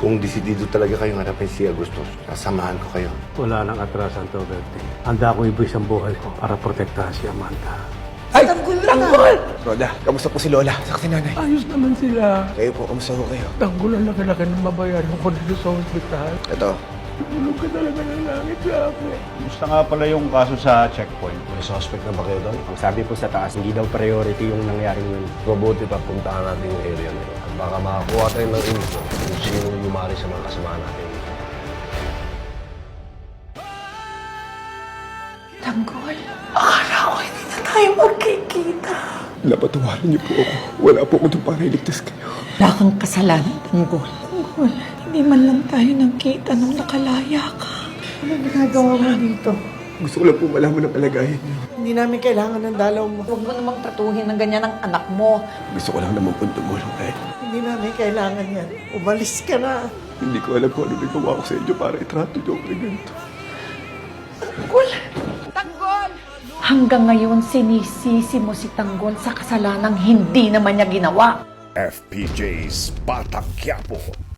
Kung desidido talaga kayong hanapin si Agustos, sasamahan ko kayo. Wala nang atrasan to, Bertie. Handa akong ibig ang buhay ko para protektahan si Amanda. Ay! Tanggol lang! Tanggol! Roda, kamusta po si Lola? Sa si nanay? Ayos naman sila. Kayo po, kamusta po kayo? Tanggol ang laki-laki ng mabayaran ko dito sa hospital. Ito, Tulog ka talaga ng langit sa akin. Gusto nga pala yung kaso sa checkpoint. May suspect na ba kayo doon? Ang sabi po sa taas, hindi daw priority yung nangyaring yun. Mabuti pa puntahan natin yung area na yun. Baka makakuha tayo ng info kung sino yumari sa mga kasama natin. Tanggol, akala ko hindi na tayo magkikita. napatawarin niyo po ako. Wala po ako doon para iligtas kayo. Wala kang kasalanan, Tanggol. Tanggol, hindi man lang tayo nagkita nung nakalaya ka. Ano ginagawa mo dito? Gusto ko lang po malaman ang palagayan niyo. Hindi namin kailangan ng dalaw mo. Huwag mo namang tratuhin ng ganyan ang anak mo. Gusto ko lang naman po tumulong dahil Hindi namin kailangan yan. Umalis ka na. hindi ko alam kung ano nagawa ko sa inyo para itrato niyo ako ng ganito. Hanggang ngayon, sinisisi mo si Tanggol sa kasalanang hindi naman niya ginawa. FPJ's Batak Quiapo